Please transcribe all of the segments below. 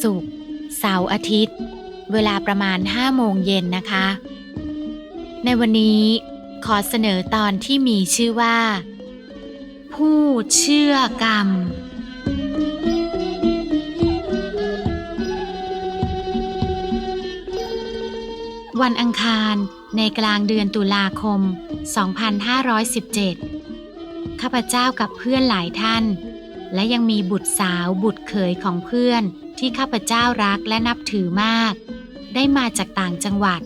ศุกร์เสาร์อาทิตย์ เวลาประมาณ5โมงเย็นนะคะ ในวันนี้ขอเสนอตอนที่มีชื่อว่า ผู้เชื่อกรรมวันอังคารในกลางเดือนตุลาคม 2517 ข้าพเจ้ากับเพื่อนหลายท่าน และยังมีบุตรสาวบุตรเขยของเพื่อน ที่ข้าพเจ้ารักและนับถือมาก ได้มาจากต่างจังหวัด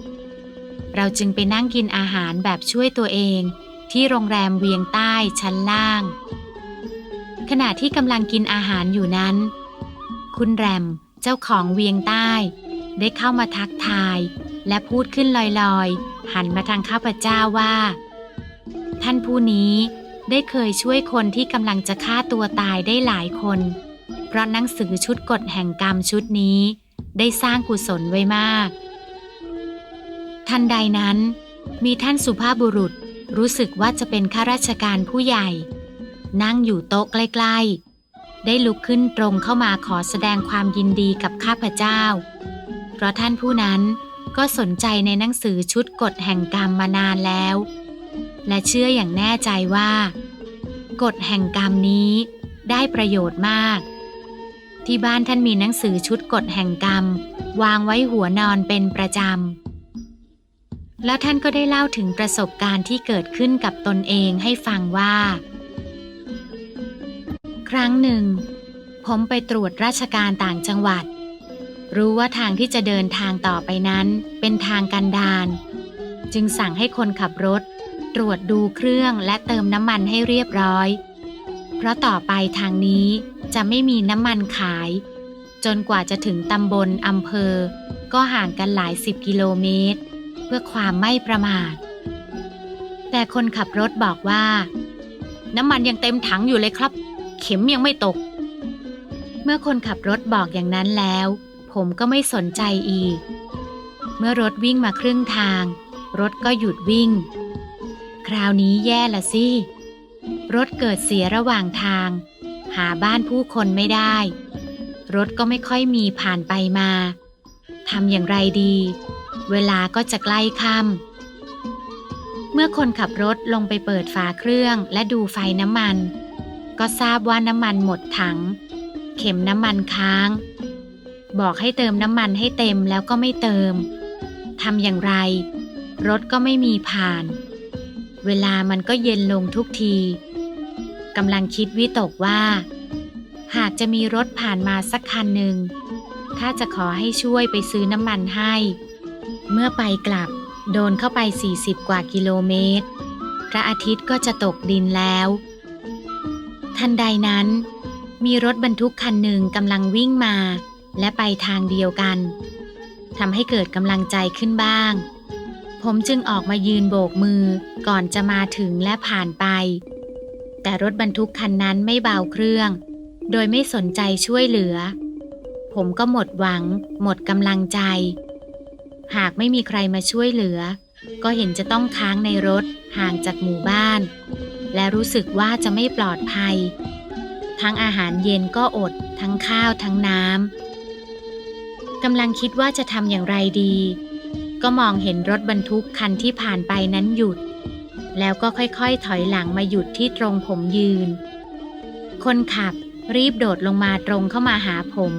เราจึงไปนั่งกินอาหารแบบช่วยตัวเอง ที่โรงแรมเวียงใต้ชั้นล่าง ขณะที่กำลังกินอาหารอยู่นั้น คุณแรมเจ้าของเวียงใต้ ได้เข้ามาทักทาย และพูดขึ้นลอยๆ หันมาทางข้าพเจ้าว่า ท่านผู้นี้ได้เคยช่วยคนที่กำลังจะฆ่าตัวตายได้หลายคน ราะหนังสือชุดกฎแห่งกรรมชุดนี้ ได้สร้างกุศลไว้มาก ทันใดนั้น มีท่านสุภาพบุรุษรู้สึกว่าจะเป็นข้าราชการผู้ใหญ่ นั่งอยู่โต๊ะใกล้ ๆ ได้ลุกขึ้นตรงเข้ามาขอแสดงความยินดีกับข้าพเจ้า เพราะท่านผู้นั้นก็สนใจในหนังสือชุดกฎแห่งกรรมมานานแล้ว และเชื่ออย่างแน่ใจว่า กฎแห่งกรรมนี้ได้ประโยชน์มาก ที่บ้านท่านมีหนังสือชุดกฎแห่งกรรม วางไว้หัวนอนเป็นประจำ แล้วท่านก็ได้เล่าถึงประสบการณ์ที่เกิดขึ้นกับตนเองให้ฟังว่า ครั้งหนึ่ง ผมไปตรวจราชการต่างจังหวัด รู้ว่าทางที่จะเดินทางต่อไปนั้นเป็นทางกันดารจึงสั่งให้คนขับรถ ตรวจดูเครื่องและเติมน้ำมันให้เรียบร้อย เพราะต่อไปทางนี้ จะไม่มีน้ำมันขาย จนกว่าจะถึงตำบลอำเภอ ก็ห่างกันหลายสิบกิโลเมตร เพื่อความไม่ประมาท แต่คนขับรถบอกว่า น้ำมันยังเต็มถังอยู่เลยครับ เข็มยังไม่ตก เมื่อคนขับรถบอกอย่างนั้นแล้ว ผมก็ไม่สนใจอีก เมื่อรถวิ่งมาครึ่งทาง รถก็หยุดวิ่ง คราวนี้แย่ละสิรถเกิดเสียระหว่างทาง หาบ้านผู้คนไม่ได้ รถก็ไม่ค่อยมีผ่านไปมาทำอย่างไรดี เวลาก็จะใกล้ค่ำเมื่อคนขับรถลงไปเปิดฝาเครื่องและดูไฟน้ำมัน ก็ทราบว่าน้ำมันหมดถัง เข็มน้ำมันค้าง บอกให้เติมน้ำมันให้เต็มแล้วก็ไม่เติมทำอย่างไร รถก็ไม่มีผ่าน เวลามันก็เย็นลงทุกที กำลังคิดวิตกว่า หากจะมีรถผ่านมาสักคันหนึ่งถ้าจะขอให้ช่วยไปซื้อน้ำมันให้ เมื่อไปกลับ โดนเข้าไป 40 กว่ากิโลเมตร พระอาทิตย์ก็จะตกดินแล้ว ทันใดนั้น มีรถบรรทุกคันหนึ่งกำลังวิ่งมา และไปทางเดียวกันทำให้เกิดกำลังใจขึ้นบ้าง ผมจึงออกมายืนโบกมือก่อนจะมาถึงและผ่านไป แต่รถบรรทุกคันนั้นไม่เบาเครื่อง โดยไม่สนใจช่วยเหลือ ผมก็หมดหวัง หมดกำลังใจ หากไม่มีใครมาช่วยเหลือ ก็เห็นจะต้องค้างในรถห่างจากหมู่บ้าน และรู้สึกว่าจะไม่ปลอดภัย ทั้งอาหารเย็นก็อด ทั้งข้าวทั้งน้ำกำลังคิดว่าจะทำอย่างไรดี ก็มองเห็นรถบรรทุกคันที่ผ่านไปนั้นหยุด แล้วก็ค่อยๆ ถอยหลังมาหยุดที่ตรงผมยืน คนขับรีบโดดลงมาตรงเข้ามาหาผม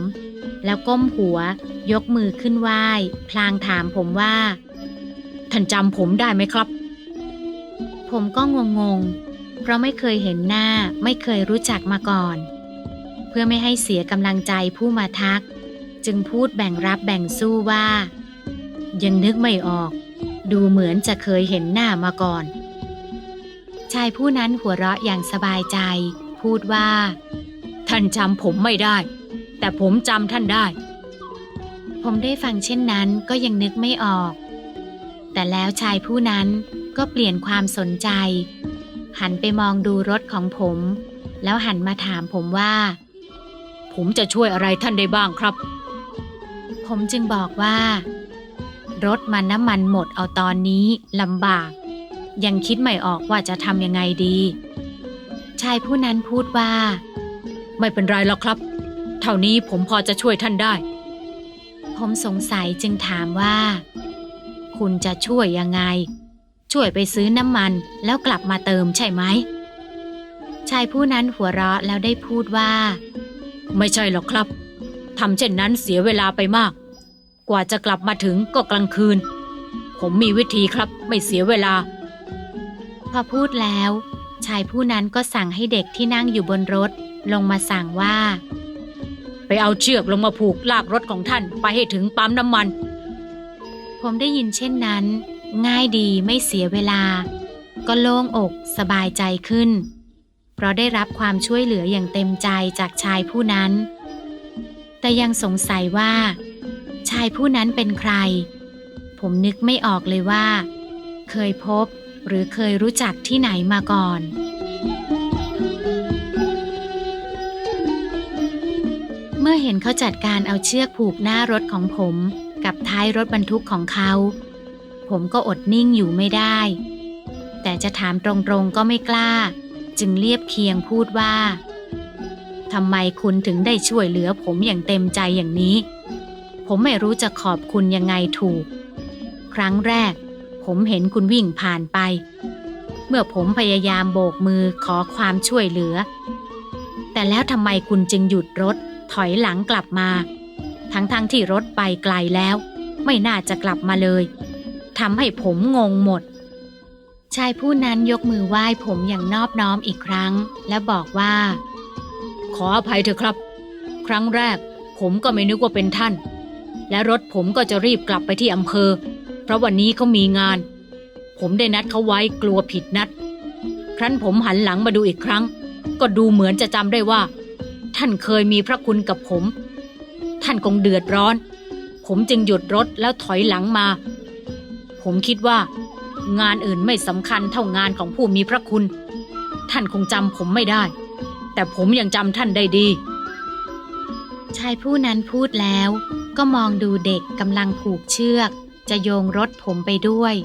แล้วก้มหัวยกมือขึ้นไหว้ พลางถามผมว่า ท่านจำผมได้ไหมครับ ผมก็งงๆ เพราะไม่เคยเห็นหน้าไม่เคยรู้จักมาก่อน เพื่อไม่ให้เสียกำลังใจผู้มาทัก จึงพูดแบ่งรับแบ่งสู้ว่า ยังนึกไม่ออก ดูเหมือนจะเคยเห็นหน้ามาก่อน ชายผู้นั้นหัวเราะอย่างสบายใจ พูดว่า ท่านจำผมไม่ได้ แต่ผมจำท่านได้ ผมได้ฟังเช่นนั้นก็ยังนึกไม่ออก แต่แล้วชายผู้นั้นก็เปลี่ยนความสนใจ หันไปมองดูรถของผม แล้วหันมาถามผมว่า ผมจะช่วยอะไรท่านได้บ้างครับ ผมจึงบอกว่า รถมันน้ำมันหมดเอาตอนนี้ลำบาก ยังคิดไม่ออกว่าจะทำยังไงดี ชายผู้นั้นพูดว่า ไม่เป็นไรหรอกครับ เท่านี้ผมพอจะช่วยท่านได้ ผมสงสัยจึงถามว่า คุณจะช่วยยังไง ช่วยไปซื้อน้ำมันแล้วกลับมาเติมใช่ไหม ชายผู้นั้นหัวเราะแล้วได้พูดว่า ไม่ใช่หรอกครับทำเช่นนั้นเสียเวลาไปมาก กว่าจะกลับมาถึงก็กลางคืน ผมมีวิธีครับไม่เสียเวลา อพูดแล้ว ชายผู้นั้นก็สั่งให้เด็กที่นั่งอยู่บนรถ ลงมาสั่งว่า ไปเอาเชือกลงมาผูกลากรถของท่านไปให้ถึงปั๊มน้ำมัน ผมได้ยินเช่นนั้น ง่ายดีไม่เสียเวลา ก็โล่งอกสบายใจขึ้น เพราะได้รับความช่วยเหลืออย่างเต็มใจจากชายผู้นั้น แต่ยังสงสัยว่า ชายผู้นั้นเป็นใคร ผมนึกไม่ออกเลยว่า เคยพบ หรือเคยรู้จักที่ไหนมาก่อน เมื่อเห็นเขาจัดการเอาเชือกผูกหน้ารถของผม กับท้ายรถบรรทุกของเขา ผมก็อดนิ่งอยู่ไม่ได้ แต่จะถามตรงๆก็ไม่กล้า จึงเรียบเคียงพูดว่าทำไมคุณถึงได้ช่วยเหลือผมอย่างเต็มใจอย่างนี้ ผมไม่รู้จะขอบคุณยังไงถูก ครั้งแรก ผมเห็นคุณวิ่งผ่านไป เมื่อผมพยายามโบกมือขอความช่วยเหลือ แต่แล้วทำไมคุณจึงหยุดรถถอยหลังกลับมา ทั้งๆทที่รถไปไกลแล้ว ไม่น่าจะกลับมาเลยทำให้ผมงงหมด ชายผู้นั้นยกมือไหว้ผมอย่างนอบน้อมอีกครั้ง และบอกว่า ขออภัยเถอะครับ ครั้งแรก ผมก็ไม่นึกว่าเป็นท่าน และรถผมก็จะรีบกลับไปที่อำเภอ เพราะวันนี้เขามีงาน ผมได้นัดเขาไว้กลัวผิดนัด ครั้นผมหันหลังมาดูอีกครั้ง ก็ดูเหมือนจะจำได้ว่า ท่านเคยมีพระคุณกับผม ท่านคงเดือดร้อน ผมจึงหยุดรถแล้วถอยหลังมา ผมคิดว่า งานอื่นไม่สำคัญเท่างานของผู้มีพระคุณ ท่านคงจำผมไม่ได้ แต่ผมยังจำท่านได้ดีชายผู้นั้นพูดแล้วก็มองดูเด็กกำลังผูกเชือก จะโยงรถผมไปด้วย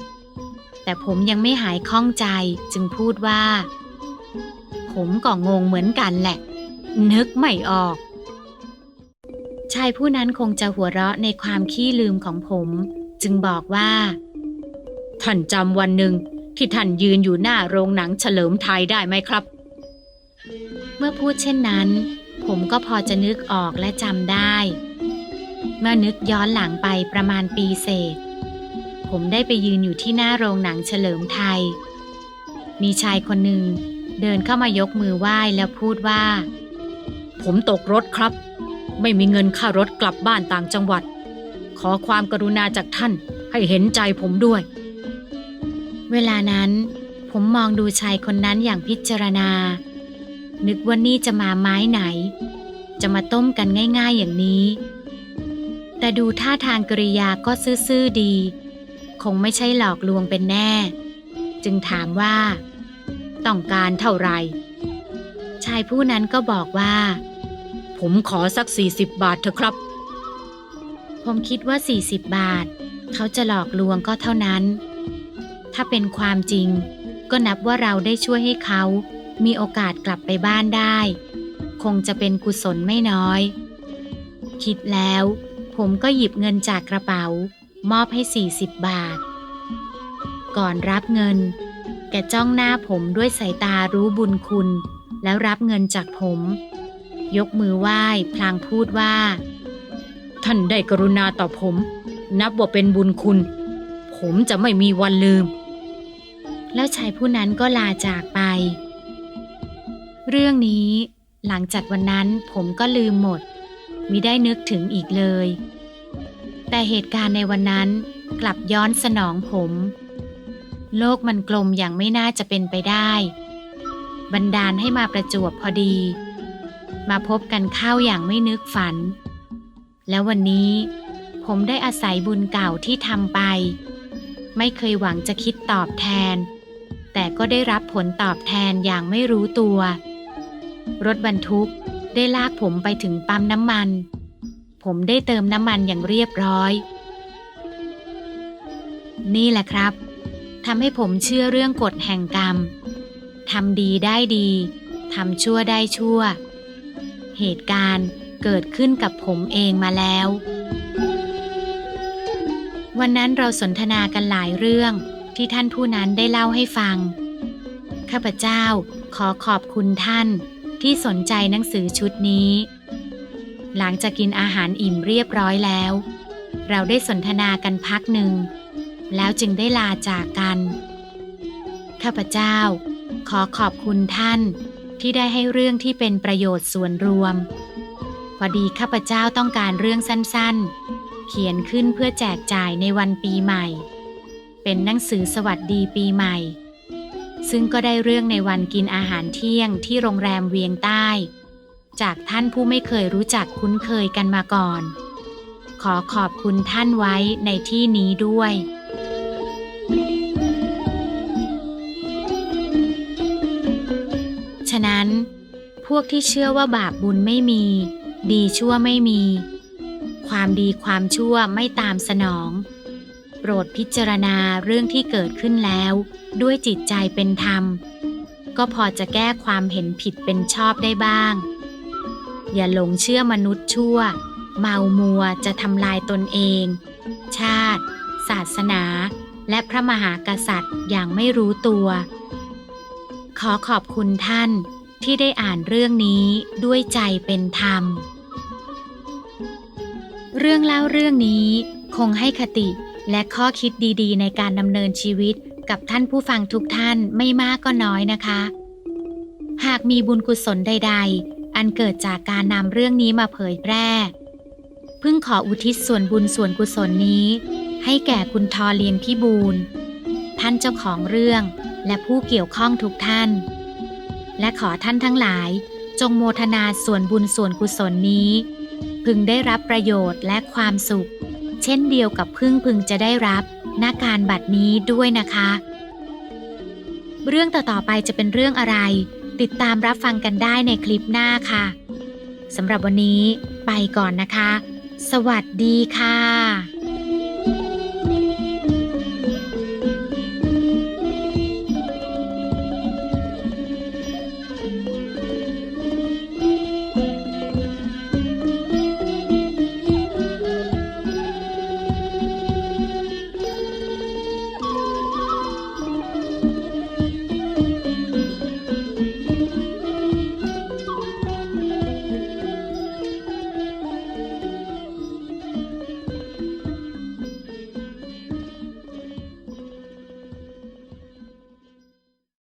แต่ผมยังไม่หายข้องใจจึงพูดว่า ผมก็งงเหมือนกันแหละ นึกไม่ออก ชายผู้นั้นคงจะหัวเราะในความขี้ลืมของผม จึงบอกว่า ท่านจำวันหนึ่งที่ท่านยืนอยู่หน้าโรงหนังเฉลิมไทยได้ไหมครับ เมื่อพูดเช่นนั้น ผมก็พอจะนึกออกและจำได้ เมื่อนึกย้อนหลังไปประมาณปีเศษ ผมได้ไปยืนอยู่ที่หน้าโรงหนังเฉลิมไทย มีชายคนหนึ่งเดินเข้ามายกมือไหว้แล้วพูดว่า ผมตกรถครับ ไม่มีเงินค่ารถกลับบ้านต่างจังหวัด ขอความกรุณาจากท่านให้เห็นใจผมด้วย เวลานั้น ผมมองดูชายคนนั้นอย่างพิจารณา นึกว่านี่จะมาไม้ไหน จะมาต้มกันง่าย ๆอย่างนี้ แต่ดูท่าทางกริยาก็ซื่อๆดี คงไม่ใช่หลอกลวงเป็นแน่ จึงถามว่า ต้องการเท่าไหร่ชายผู้นั้นก็บอกว่า ผมขอสักสี่สิบบาทเถอะครับ ผมคิดว่า40บาท เขาจะหลอกลวงก็เท่านั้น ถ้าเป็นความจริง ก็นับว่าเราได้ช่วยให้เขา มีโอกาสกลับไปบ้านได้ คงจะเป็นกุศลไม่น้อย คิดแล้ว ผมก็หยิบเงินจากกระเป๋า มอบให้ 40 บาท ก่อนรับเงิน แกจ้องหน้าผมด้วยสายตารู้บุญคุณ แล้วรับเงินจากผม ยกมือไหว้พลางพูดว่า ท่านได้กรุณาต่อผม นับว่าเป็นบุญคุณ ผมจะไม่มีวันลืม แล้วชายผู้นั้นก็ลาจากไป เรื่องนี้หลังจากวันนั้นผมก็ลืมหมด มิได้นึกถึงอีกเลย แต่เหตุการณ์ในวันนั้นกลับย้อนสนองผม โลกมันกลมอย่างไม่น่าจะเป็นไปได้ บันดาลให้มาประจวบพอดี มาพบกันเข้าอย่างไม่นึกฝัน แล้ววันนี้ผมได้อาศัยบุญเก่าที่ทำไป ไม่เคยหวังจะคิดตอบแทน แต่ก็ได้รับผลตอบแทนอย่างไม่รู้ตัว รถบรรทุก ได้ลากผมไปถึงปั๊มน้ำมัน ผมได้เติมน้ำมันอย่างเรียบร้อย นี่แหละครับทำให้ผมเชื่อเรื่องกฎแห่งกรรมทำดีได้ดีทำชั่วได้ชั่ว เหตุการณ์เกิดขึ้นกับผมเองมาแล้ว วันนั้นเราสนทนากันหลายเรื่องที่ท่านผู้นั้นได้เล่าให้ฟัง ข้าพเจ้าขอขอบคุณท่าน ที่สนใจหนังสือชุดนี้ หลังจากกินอาหารอิ่มเรียบร้อยแล้ว เราได้สนทนากันพักหนึ่ง แล้วจึงได้ลาจากกัน ข้าพเจ้า ขอขอบคุณท่านที่ได้ให้เรื่องที่เป็นประโยชน์ส่วนรวม พอดีข้าพเจ้าต้องการเรื่องสั้นๆ เขียนขึ้นเพื่อแจกจ่ายในวันปีใหม่ เป็นหนังสือสวัสดีปีใหม่ ซึ่งก็ได้เรื่องในวันกินอาหารเที่ยงที่โรงแรมเวียงใต้ จากท่านผู้ไม่เคยรู้จักคุ้นเคยกันมาก่อน ขอขอบคุณท่านไว้ในที่นี้ด้วย ฉะนั้น พวกที่เชื่อว่าบาปบุญไม่มี ดีชั่วไม่มี ความดีความชั่วไม่ตามสนอง โปรดพิจารณาเรื่องที่เกิดขึ้นแล้ว ด้วยจิตใจเป็นธรรม ก็พอจะแก้ความเห็นผิดเป็นชอบได้บ้าง อย่าหลงเชื่อมนุษย์ชั่ว เมามัวจะทำลายตนเอง ชาติ ศาสนา และพระมหากษัตริย์อย่างไม่รู้ตัว ขอขอบคุณท่านที่ได้อ่านเรื่องนี้ด้วยใจเป็นธรรม เรื่องเล่าเรื่องนี้คงให้คติ และข้อคิดดีๆ ในการดำเนินชีวิตกับท่านผู้ฟังทุกท่านไม่มากก็น้อยนะคะ หากมีบุญกุศลใด ๆ อันเกิดจากการนำเรื่องนี้มาเผยแพร่ พึ่งขออุทิศส่วนบุญส่วนกุศลนี้ ให้แก่คุณทอเลียนพิบูลท่านเจ้าของเรื่องและผู้เกี่ยวข้องทุกท่าน และขอท่านทั้งหลาย จงโมทนาส่วนบุญส่วนกุศลนี้ พึงได้รับประโยชน์และความสุข เช่นเดียวกับพึ่งพึงจะได้รับหน้าการบัดนี้ด้วยนะคะ เรื่องต่อๆไปจะเป็นเรื่องอะไร ติดตามรับฟังกันได้ในคลิปหน้าค่ะสำหรับวันนี้ไปก่อนนะคะ สวัสดีค่ะ